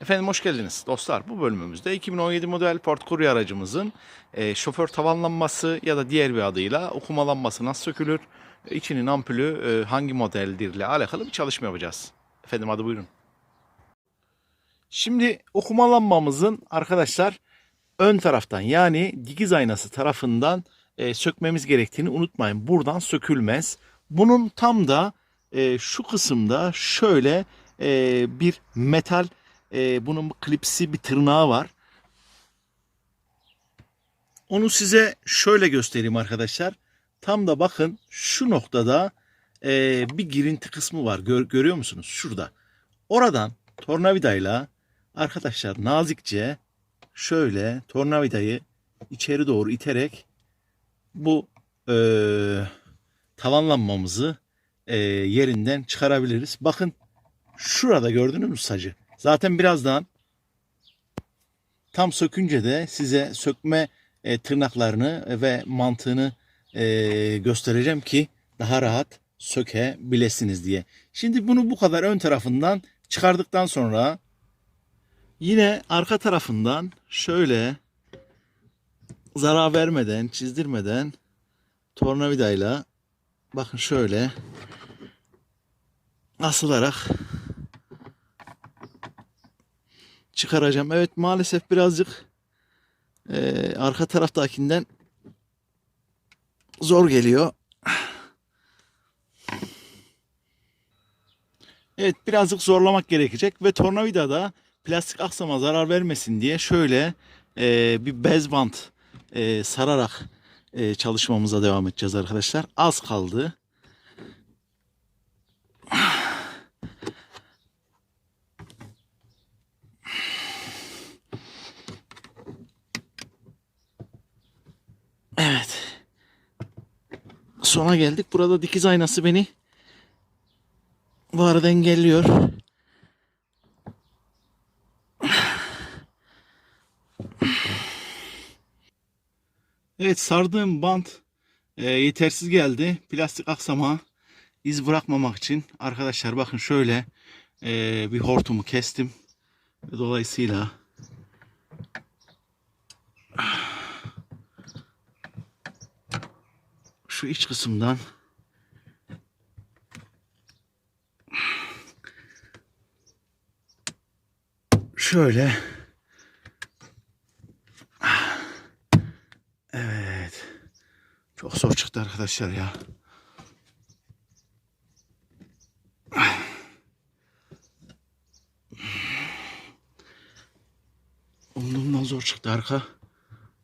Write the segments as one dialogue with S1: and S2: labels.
S1: Efendim hoş geldiniz dostlar. Bu bölümümüzde 2017 model Ford Courier aracımızın e, şoför tavanlanması ya da diğer bir adıyla okumalanması nasıl sökülür, içinin ampulü e, hangi modeldir ile alakalı bir çalışma yapacağız. Efendim hadi buyurun. Şimdi okumalanmamızın arkadaşlar ön taraftan yani dikiz aynası tarafından e, sökmemiz gerektiğini unutmayın. Buradan sökülmez. Bunun tam da e, şu kısımda şöyle e, bir metal e, bunun klipsi bir tırnağı var. Onu size şöyle göstereyim arkadaşlar. Tam da bakın şu noktada e, bir girinti kısmı var. Gör- görüyor musunuz? Şurada. Oradan tornavidayla arkadaşlar nazikçe şöyle tornavidayı içeri doğru iterek bu e, tavanlanmamızı e, yerinden çıkarabiliriz. Bakın şurada gördünüz mü sacı? Zaten birazdan tam sökünce de size sökme e, tırnaklarını ve mantığını e, göstereceğim ki daha rahat sökebilesiniz diye. Şimdi bunu bu kadar ön tarafından çıkardıktan sonra yine arka tarafından şöyle zarar vermeden, çizdirmeden tornavidayla bakın şöyle asılarak çıkaracağım. Evet maalesef birazcık eee, arka taraftakinden zor geliyor. Evet birazcık zorlamak gerekecek ve tornavidada plastik aksama zarar vermesin diye şöyle eee, bir bez bant eee, sararak eee, çalışmamıza devam edeceğiz arkadaşlar. Az kaldı. Evet. Sona geldik. Burada dikiz aynası beni bu arada engelliyor. Evet sardığım bant e, yetersiz geldi. Plastik aksama iz bırakmamak için arkadaşlar bakın şöyle e, bir hortumu kestim. Dolayısıyla şu iç kısımdan. Şöyle. Evet. Çok zor çıktı arkadaşlar ya. Umduğumdan zor çıktı arka.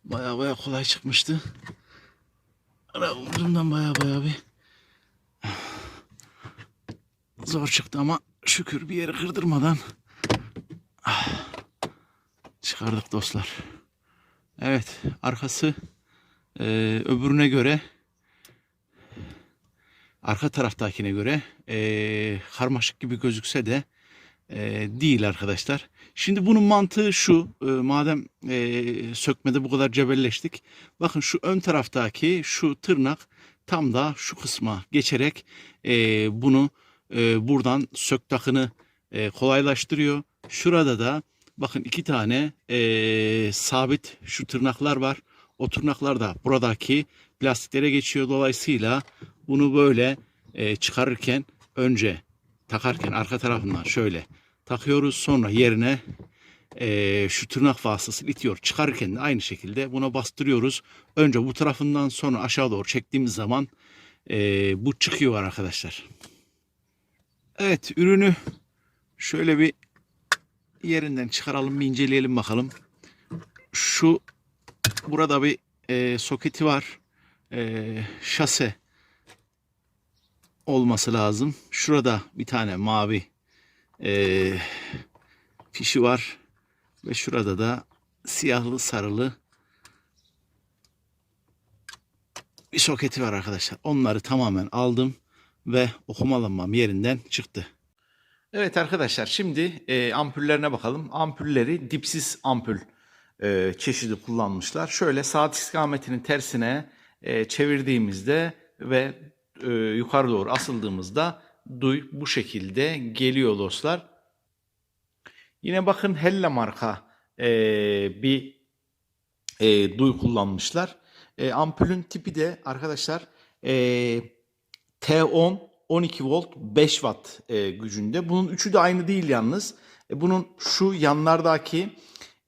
S1: Baya baya kolay çıkmıştı Ara umduğumdan baya baya bir zor çıktı ama şükür bir yeri kırdırmadan çıkardık dostlar. Evet arkası e, öbürüne göre arka taraftakine göre e, karmaşık gibi gözükse de e, değil arkadaşlar. Şimdi bunun mantığı şu. e, madem e, sökmede bu kadar cebelleştik. Bakın şu ön taraftaki şu tırnak tam da şu kısma geçerek e, bunu e, buradan sök takını e, kolaylaştırıyor. Şurada da bakın iki tane e, sabit şu tırnaklar var. O tırnaklar da buradaki plastiklere geçiyor. Dolayısıyla bunu böyle e, çıkarırken önce takarken arka tarafından şöyle takıyoruz. Sonra yerine eee, şu tırnak vasıtasıyla itiyor. Çıkarırken de aynı şekilde buna bastırıyoruz. Önce bu tarafından sonra aşağı doğru çektiğimiz zaman eee, bu çıkıyor arkadaşlar. Evet ürünü şöyle bir yerinden çıkaralım bir inceleyelim bakalım. Şu burada bir eee, soketi var. Eee, şase olması lazım. Şurada bir tane mavi eee, fişi var ve şurada da siyahlı sarılı bir soketi var arkadaşlar. Onları tamamen aldım ve okumalanmam yerinden çıktı. Evet arkadaşlar şimdi e, ampullerine bakalım. Ampulleri dipsiz ampul e, çeşidi kullanmışlar. Şöyle saat istikametinin tersine e, çevirdiğimizde ve e, yukarı doğru asıldığımızda duy bu şekilde geliyor dostlar. Yine bakın Hella marka e, bir e, duy kullanmışlar. E, ampulün tipi de arkadaşlar e, T10 12 volt 5 watt e, gücünde. Bunun üçü de aynı değil yalnız. E, bunun şu yanlardaki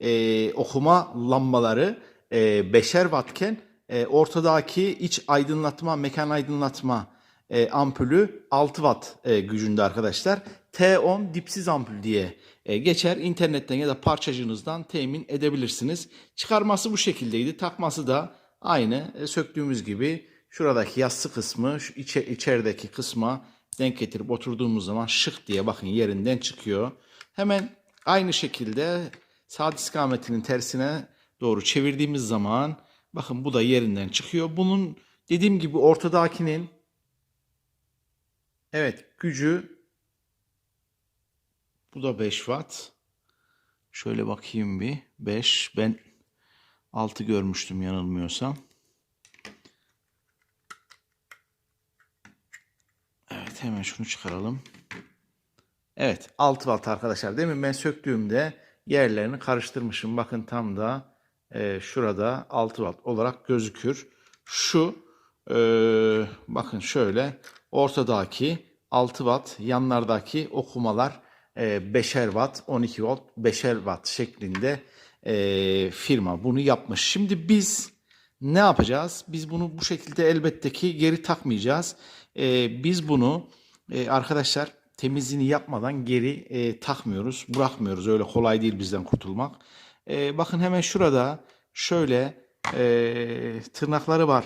S1: e, okuma lambaları e, 5'er wattken e, ortadaki iç aydınlatma, mekan aydınlatma e, ampulü 6 watt e, gücünde arkadaşlar. T10 dipsiz ampul diye e, geçer. İnternetten ya da parçacınızdan temin edebilirsiniz. Çıkarması bu şekildeydi. Takması da aynı e, söktüğümüz gibi şuradaki yassı kısmı şu içe, içerideki kısma denk getirip oturduğumuz zaman şık diye bakın yerinden çıkıyor. Hemen aynı şekilde saat istikametinin tersine doğru çevirdiğimiz zaman bakın bu da yerinden çıkıyor. Bunun dediğim gibi ortadakinin evet gücü bu da 5 watt. Şöyle bakayım bir. 5. Ben 6 görmüştüm yanılmıyorsam. Evet hemen şunu çıkaralım. Evet 6 watt arkadaşlar. Demin ben söktüğümde yerlerini karıştırmışım. Bakın tam da e, şurada 6 watt olarak gözükür. Şu e, bakın şöyle ortadaki 6 watt yanlardaki okumalar e, 5'er watt 12 volt 5'er watt şeklinde e, firma bunu yapmış. Şimdi biz ne yapacağız? Biz bunu bu şekilde elbette ki geri takmayacağız. E, biz bunu e, arkadaşlar temizliğini yapmadan geri e, takmıyoruz, bırakmıyoruz. Öyle kolay değil bizden kurtulmak. E, bakın hemen şurada şöyle e, tırnakları var.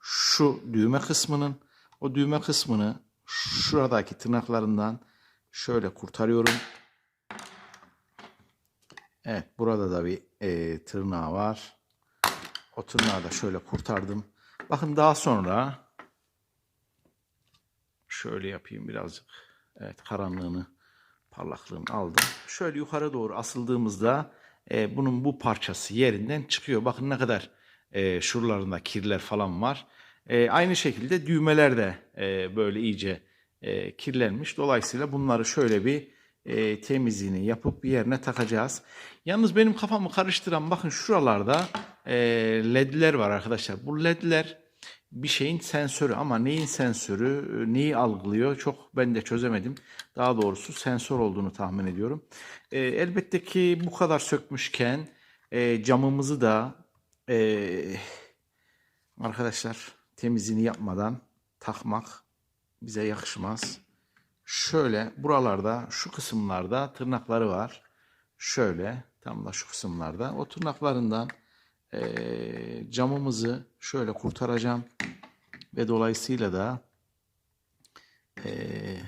S1: Şu düğme kısmının, o düğme kısmını şuradaki tırnaklarından şöyle kurtarıyorum. Evet, burada da bir e, tırnağı var. O tırnağı da şöyle kurtardım. Bakın daha sonra şöyle yapayım birazcık. Evet, karanlığını, parlaklığını aldım. Şöyle yukarı doğru asıldığımızda e, bunun bu parçası yerinden çıkıyor. Bakın ne kadar e, şuralarında kirler falan var. E, aynı şekilde düğmeler de e, böyle iyice e, kirlenmiş. Dolayısıyla bunları şöyle bir e, temizliğini yapıp bir yerine takacağız. Yalnız benim kafamı karıştıran bakın şuralarda e, ledler var arkadaşlar. Bu ledler bir şeyin sensörü ama neyin sensörü, neyi algılıyor çok ben de çözemedim. Daha doğrusu sensör olduğunu tahmin ediyorum. E, elbette ki bu kadar sökmüşken e, camımızı da e, arkadaşlar temizliğini yapmadan takmak bize yakışmaz. Şöyle buralarda şu kısımlarda tırnakları var. Şöyle tam da şu kısımlarda o tırnaklarından eee, camımızı şöyle kurtaracağım ve dolayısıyla da eee,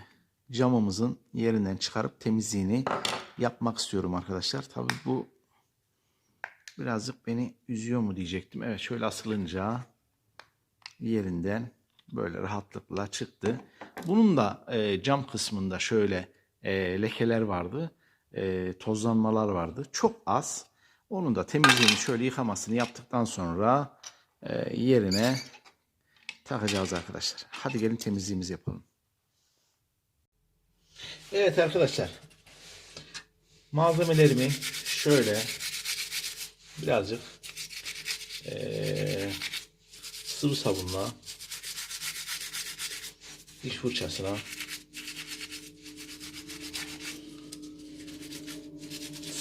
S1: camımızın yerinden çıkarıp temizliğini yapmak istiyorum arkadaşlar. Tabii bu birazcık beni üzüyor mu diyecektim. Evet şöyle asılınca yerinden böyle rahatlıkla çıktı. Bunun da e, cam kısmında şöyle e, lekeler vardı. E, tozlanmalar vardı. Çok az. Onun da temizliğini şöyle yıkamasını yaptıktan sonra e, yerine takacağız arkadaşlar. Hadi gelin temizliğimizi yapalım. Evet arkadaşlar. Malzemelerimi şöyle birazcık eee sıvı sabunla diş fırçasına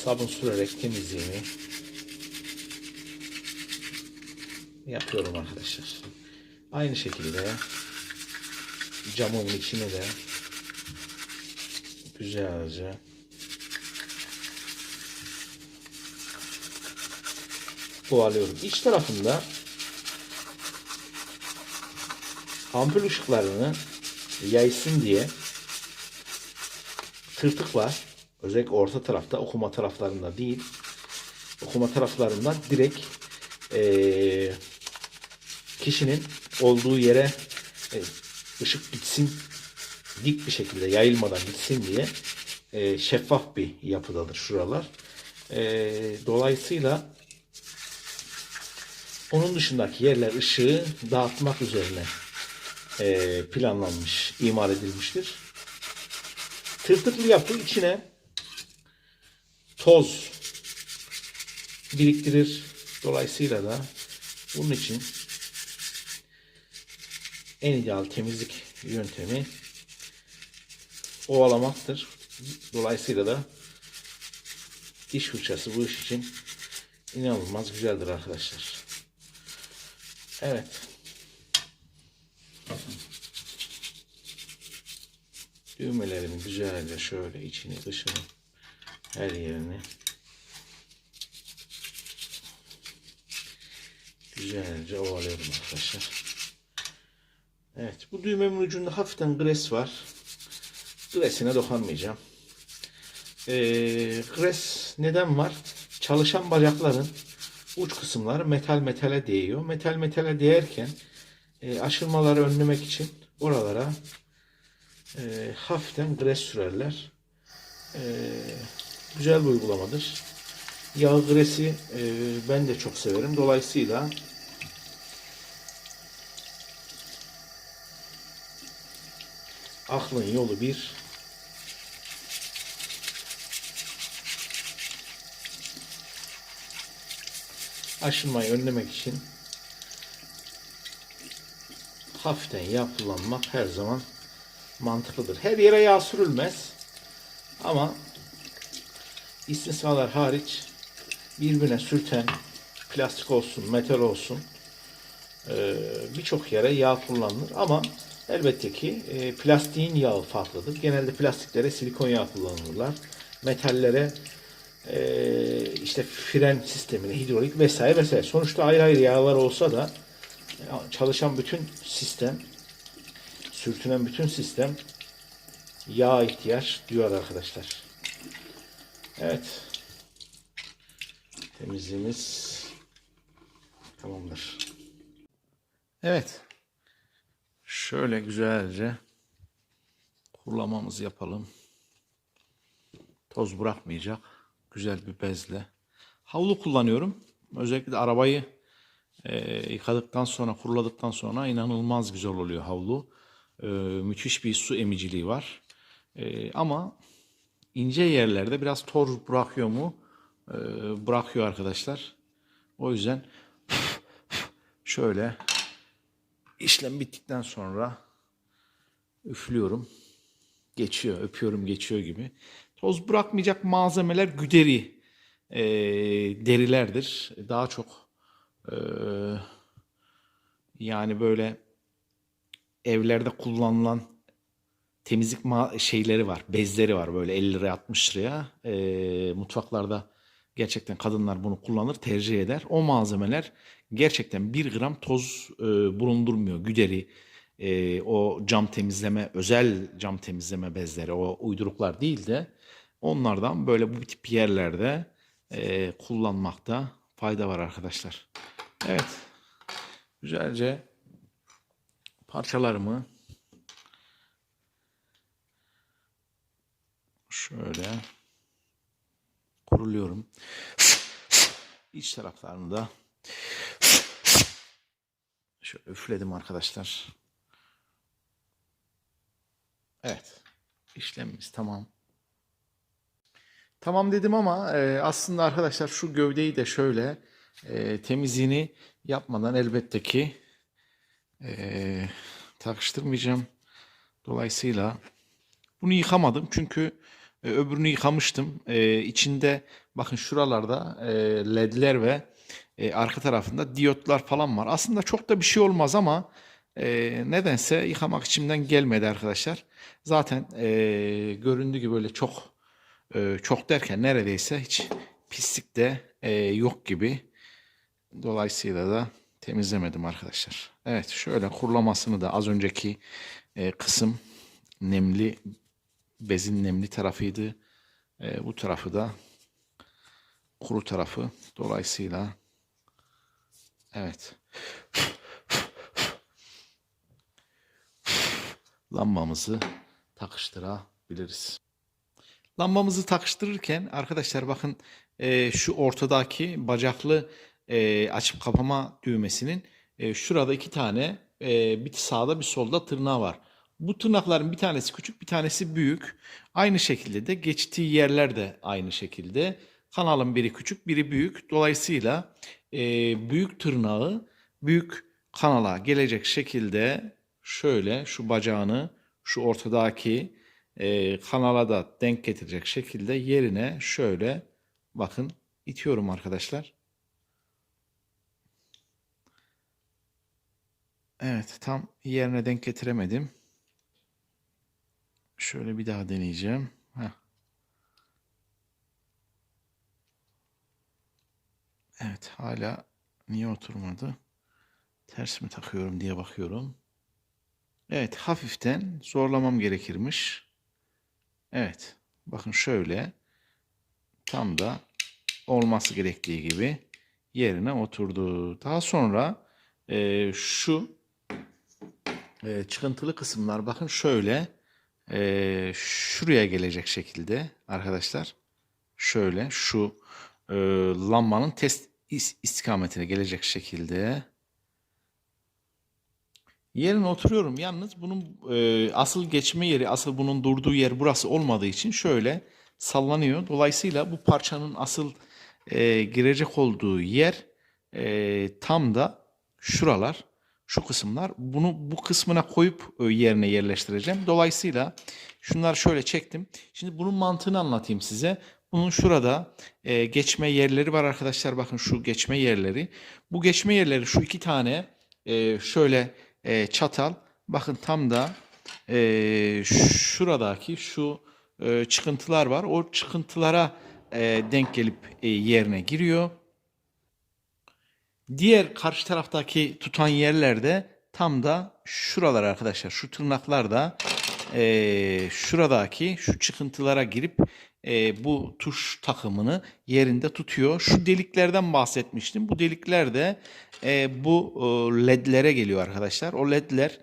S1: sabun sürerek temizliğimi yapıyorum arkadaşlar. Aynı şekilde camımın içine de güzelce kovalıyorum. İç tarafında ampul ışıklarını yaysın diye tırtık var. Özellikle orta tarafta okuma taraflarında değil. Okuma taraflarından direkt eee, kişinin olduğu yere e, ışık gitsin dik bir şekilde yayılmadan gitsin diye e, şeffaf bir yapıdadır şuralar. E, dolayısıyla onun dışındaki yerler ışığı dağıtmak üzerine e, planlanmış, imal edilmiştir. Tırtıklı yapı içine
S2: toz biriktirir. Dolayısıyla da bunun için en ideal temizlik yöntemi ovalamaktır. Dolayısıyla da diş fırçası bu iş için inanılmaz güzeldir arkadaşlar. Evet. Düğmelerimi güzelce şöyle içini dışını her yerini güzelce ovalıyorum arkadaşlar. Evet bu düğmemin ucunda hafiften gres var. Gresine dokunmayacağım. Ee, gres neden var? Çalışan bacakların uç kısımları metal metale değiyor. Metal metale değerken e, aşırmaları önlemek için oralara e, hafiften gres sürerler. E, güzel bir uygulamadır. Yağ gresi e, ben de çok severim. Dolayısıyla aklın yolu bir. Aşınmayı önlemek için hafiften yağ kullanmak her zaman mantıklıdır. Her yere yağ sürülmez. Ama istisnalar hariç birbirine sürten plastik olsun, metal olsun e, birçok yere yağ kullanılır. Ama elbette ki e, plastiğin yağı farklıdır. Genelde plastiklere silikon yağı kullanılırlar. Metallere e, işte fren sistemine, hidrolik vesaire vesaire. Sonuçta ayrı ayrı yağlar olsa da çalışan bütün sistem, sürtünen bütün sistem yağ ihtiyaç duyar arkadaşlar. Evet. Temizliğimiz tamamdır. Evet. Şöyle güzelce kurulamamızı yapalım. Toz bırakmayacak. Güzel bir bezle. Havlu kullanıyorum. Özellikle arabayı e, yıkadıktan sonra, kuruladıktan sonra inanılmaz güzel oluyor havlu. E, müthiş bir su emiciliği var. E, ama ince yerlerde biraz toz bırakıyor mu? E, bırakıyor arkadaşlar. O yüzden şöyle işlem bittikten sonra üflüyorum. Geçiyor, öpüyorum geçiyor gibi. Toz bırakmayacak malzemeler güderi e, derilerdir. Daha çok e, yani böyle evlerde kullanılan temizlik şeyleri var, bezleri var böyle 50 liraya 60 liraya. E, mutfaklarda gerçekten kadınlar bunu kullanır, tercih eder. O malzemeler gerçekten 1 gram toz e, bulundurmuyor. Güderi, e, o cam temizleme, özel cam temizleme bezleri, o uyduruklar değil de onlardan böyle bu tip yerlerde e, kullanmakta fayda var arkadaşlar. Evet, güzelce parçalarımı şöyle kuruluyorum. İç taraflarını da şöyle üfledim arkadaşlar. Evet. işlemimiz tamam. Tamam dedim ama e, aslında arkadaşlar şu gövdeyi de şöyle e, temizliğini yapmadan elbette ki e, takıştırmayacağım. Dolayısıyla bunu yıkamadım çünkü e, öbürünü yıkamıştım. E, içinde bakın şuralarda e, ledler ve e, arka tarafında diyotlar falan var. Aslında çok da bir şey olmaz ama e, nedense yıkamak içimden gelmedi arkadaşlar. Zaten e, göründüğü gibi böyle çok e, çok derken neredeyse hiç pislik de e, yok gibi. Dolayısıyla da temizlemedim arkadaşlar. Evet şöyle kurulamasını da az önceki e, kısım nemli bezin nemli tarafıydı. E, bu tarafı da kuru tarafı. Dolayısıyla evet. Lambamızı takıştırabiliriz. Lambamızı takıştırırken arkadaşlar bakın e, şu ortadaki bacaklı e, açıp kapama düğmesinin e, şurada iki tane e, bir sağda bir solda tırnağı var. Bu tırnakların bir tanesi küçük bir tanesi büyük. Aynı şekilde de geçtiği yerler de aynı şekilde. Kanalın biri küçük biri büyük. Dolayısıyla e, büyük tırnağı büyük kanala gelecek şekilde şöyle şu bacağını şu ortadaki e, kanala da denk getirecek şekilde yerine şöyle bakın itiyorum arkadaşlar. Evet tam yerine denk getiremedim. Şöyle bir daha deneyeceğim. Heh. Evet hala niye oturmadı? Ters mi takıyorum diye bakıyorum. Evet hafiften zorlamam gerekirmiş. Evet bakın şöyle tam da olması gerektiği gibi yerine oturdu. Daha sonra e, şu e, çıkıntılı kısımlar bakın şöyle e, şuraya gelecek şekilde arkadaşlar. Şöyle şu e, lambanın test is- istikametine gelecek şekilde yerine oturuyorum. Yalnız bunun e, asıl geçme yeri, asıl bunun durduğu yer burası olmadığı için şöyle sallanıyor. Dolayısıyla bu parçanın asıl e, girecek olduğu yer e, tam da şuralar, şu kısımlar. Bunu bu kısmına koyup e, yerine yerleştireceğim. Dolayısıyla şunları şöyle çektim. Şimdi bunun mantığını anlatayım size. Bunun şurada e, geçme yerleri var arkadaşlar. Bakın şu geçme yerleri. Bu geçme yerleri şu iki tane e, şöyle e, çatal. Bakın tam da e, şuradaki şu e, çıkıntılar var. O çıkıntılara e, denk gelip e, yerine giriyor. Diğer karşı taraftaki tutan yerlerde tam da şuralar arkadaşlar. Şu tırnaklar da e, şuradaki şu çıkıntılara girip e, bu tuş takımını yerinde tutuyor. Şu deliklerden bahsetmiştim. Bu delikler de e, bu e, ledlere geliyor arkadaşlar. O ledler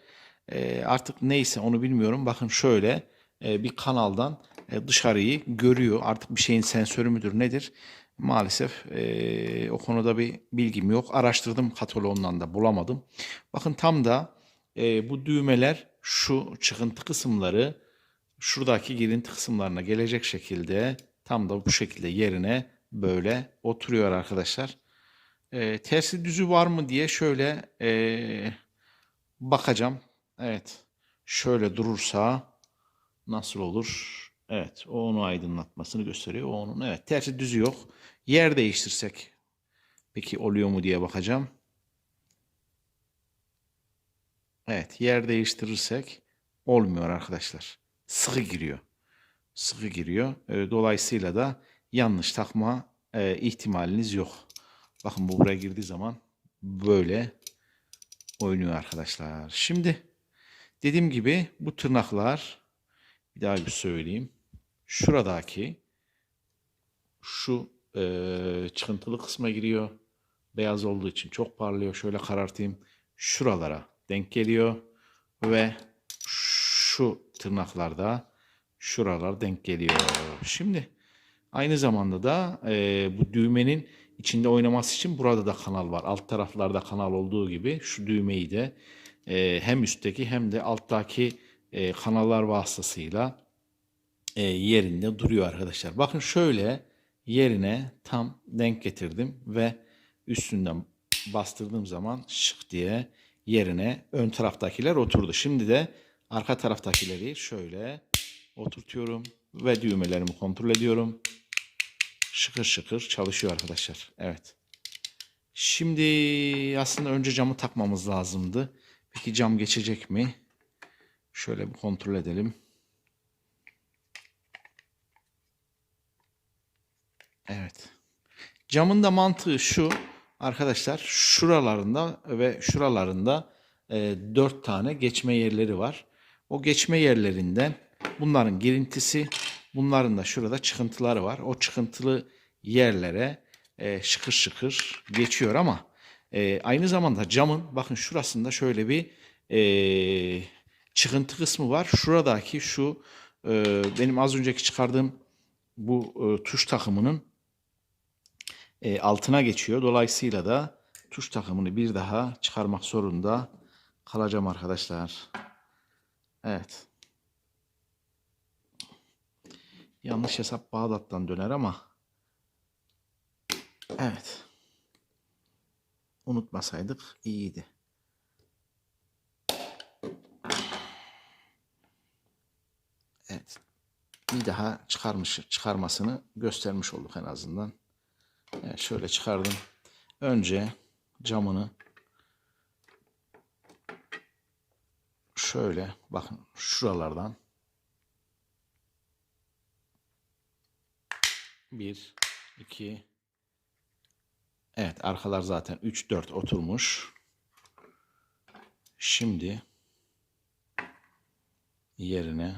S2: e, artık neyse onu bilmiyorum. Bakın şöyle e, bir kanaldan e, dışarıyı görüyor. Artık bir şeyin sensörü müdür nedir? Maalesef e, o konuda bir bilgim yok. Araştırdım kataloğundan da bulamadım. Bakın tam da e, bu düğmeler şu çıkıntı kısımları şuradaki girinti kısımlarına gelecek şekilde tam da bu şekilde yerine böyle oturuyor arkadaşlar. E, tersi düzü var mı diye şöyle e, bakacağım. Evet. Şöyle durursa nasıl olur? Evet. O onu aydınlatmasını gösteriyor. O onun evet tersi düzü yok. Yer değiştirsek peki oluyor mu diye bakacağım. Evet yer değiştirirsek olmuyor arkadaşlar. Sıkı giriyor. Sıkı giriyor. E, Dolayısıyla da yanlış takma e, ihtimaliniz yok. Bakın bu buraya girdiği zaman böyle oynuyor arkadaşlar. Şimdi dediğim gibi bu tırnaklar bir daha bir söyleyeyim. Şuradaki şu e, çıkıntılı kısma giriyor. Beyaz olduğu için çok parlıyor. Şöyle karartayım. Şuralara denk geliyor ve şu tırnaklarda şuralar denk geliyor. Şimdi aynı zamanda da e, bu düğmenin içinde oynaması için burada da kanal var. Alt taraflarda kanal olduğu gibi şu düğmeyi de e, hem üstteki hem de alttaki e, kanallar vasıtasıyla e, yerinde duruyor arkadaşlar. Bakın şöyle yerine tam denk getirdim ve üstünden bastırdığım zaman şık diye yerine ön taraftakiler oturdu. Şimdi de arka taraftakileri şöyle oturtuyorum ve düğmelerimi kontrol ediyorum. Şıkır şıkır çalışıyor arkadaşlar. Evet. Şimdi aslında önce camı takmamız lazımdı. Peki cam geçecek mi? Şöyle bir kontrol edelim. Evet. Camın da mantığı şu arkadaşlar şuralarında ve şuralarında e, dört tane geçme yerleri var. O geçme yerlerinden bunların girintisi bunların da şurada çıkıntıları var. O çıkıntılı yerlere e, şıkır şıkır geçiyor ama e, aynı zamanda camın bakın şurasında şöyle bir e, çıkıntı kısmı var. Şuradaki şu e, benim az önceki çıkardığım bu e, tuş takımının e, altına geçiyor. Dolayısıyla da tuş takımını bir daha çıkarmak zorunda kalacağım arkadaşlar. Evet. Yanlış hesap Bağdat'tan döner ama evet. Unutmasaydık iyiydi. Evet. Bir daha çıkarmış, çıkarmasını göstermiş olduk en azından. Evet, şöyle çıkardım. Önce camını şöyle bakın şuralardan bir, iki, evet arkalar zaten 3, 4 oturmuş. Şimdi yerine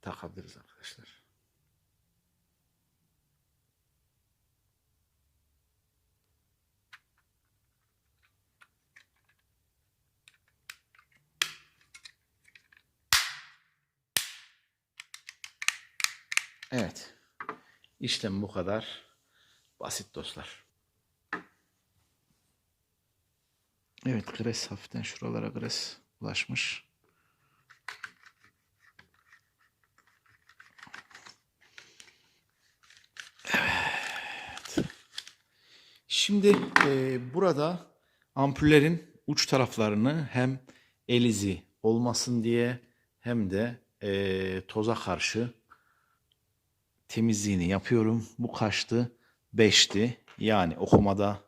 S2: takabiliriz arkadaşlar. Evet. İşlem bu kadar basit dostlar. Evet gres hafiften şuralara gres ulaşmış. Evet. Şimdi e, burada ampullerin uç taraflarını hem elizi olmasın diye hem de e, toza karşı temizliğini yapıyorum. Bu kaçtı? 5'ti. Yani okumada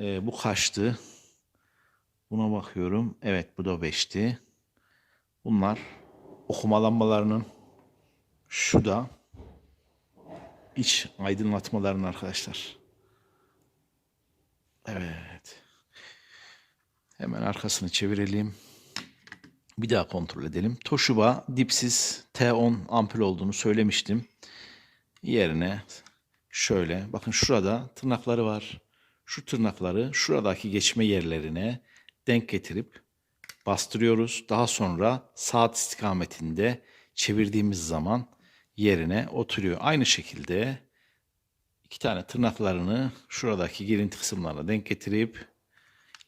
S2: e, bu kaçtı? Buna bakıyorum. Evet bu da 5'ti. Bunlar okuma lambalarının şu da iç aydınlatmaların arkadaşlar. Evet. Hemen arkasını çevirelim. Bir daha kontrol edelim. Toshiba dipsiz T10 ampul olduğunu söylemiştim. Yerine şöyle bakın şurada tırnakları var. Şu tırnakları şuradaki geçme yerlerine denk getirip bastırıyoruz. Daha sonra saat istikametinde çevirdiğimiz zaman yerine oturuyor. Aynı şekilde iki tane tırnaklarını şuradaki girinti kısımlarına denk getirip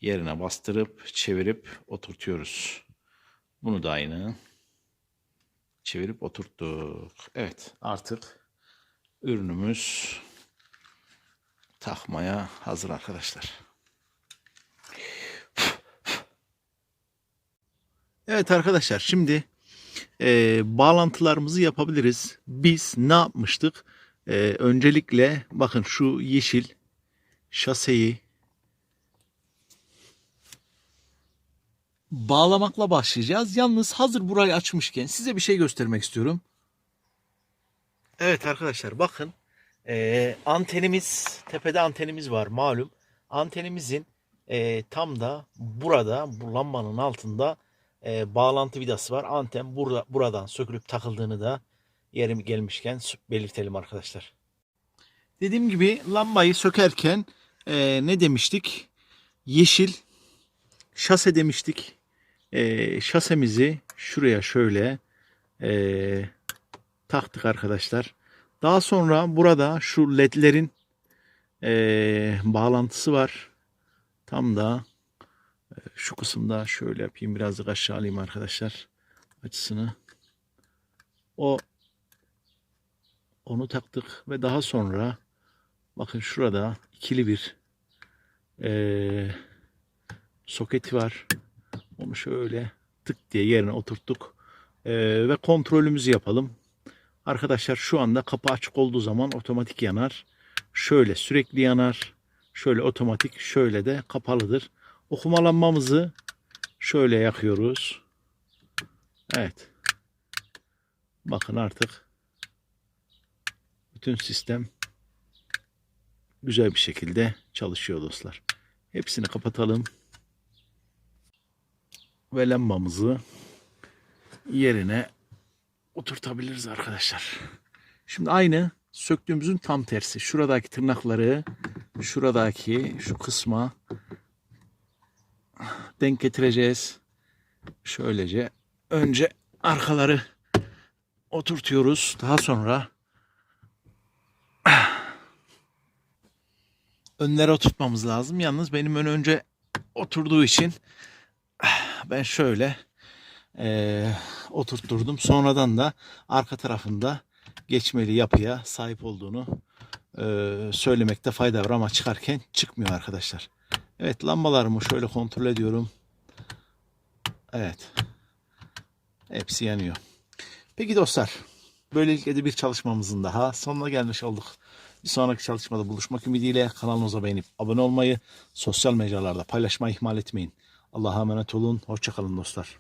S2: yerine bastırıp çevirip oturtuyoruz. Bunu da aynı çevirip oturttuk. Evet artık ürünümüz takmaya hazır arkadaşlar.
S1: Evet arkadaşlar şimdi e, bağlantılarımızı yapabiliriz. Biz ne yapmıştık? E, öncelikle bakın şu yeşil şaseyi bağlamakla başlayacağız. Yalnız hazır burayı açmışken size bir şey göstermek istiyorum. Evet arkadaşlar bakın e, antenimiz tepede antenimiz var malum. Antenimizin e, tam da burada bu lambanın altında e, bağlantı vidası var. Anten burada buradan sökülüp takıldığını da yerim gelmişken belirtelim arkadaşlar. Dediğim gibi lambayı sökerken e, ne demiştik? Yeşil şase demiştik. E, şasemizi şuraya şöyle e, taktık arkadaşlar. Daha sonra burada şu ledlerin e, bağlantısı var. Tam da e, şu kısımda şöyle yapayım birazcık aşağı alayım arkadaşlar açısını. O onu taktık ve daha sonra bakın şurada ikili bir e, soketi var. Onu şöyle tık diye yerine oturttuk. E, ve kontrolümüzü yapalım. Arkadaşlar şu anda kapı açık olduğu zaman otomatik yanar. Şöyle sürekli yanar. Şöyle otomatik şöyle de kapalıdır. Okuma lambamızı şöyle yakıyoruz. Evet. Bakın artık bütün sistem güzel bir şekilde çalışıyor dostlar. Hepsini kapatalım. Ve lambamızı yerine oturtabiliriz arkadaşlar. Şimdi aynı söktüğümüzün tam tersi. Şuradaki tırnakları şuradaki şu kısma denk getireceğiz. Şöylece önce arkaları oturtuyoruz. Daha sonra önlere oturtmamız lazım. Yalnız benim ön önce oturduğu için ben şöyle eee oturtturdum. Sonradan da arka tarafında geçmeli yapıya sahip olduğunu eee, söylemekte fayda var ama çıkarken çıkmıyor arkadaşlar. Evet lambalarımı şöyle kontrol ediyorum. Evet. Hepsi yanıyor. Peki dostlar. Böylelikle de bir çalışmamızın daha sonuna gelmiş olduk. Bir sonraki çalışmada buluşmak ümidiyle kanalımıza beğenip abone olmayı, sosyal mecralarda paylaşmayı ihmal etmeyin. Allah'a emanet olun. Hoşçakalın dostlar.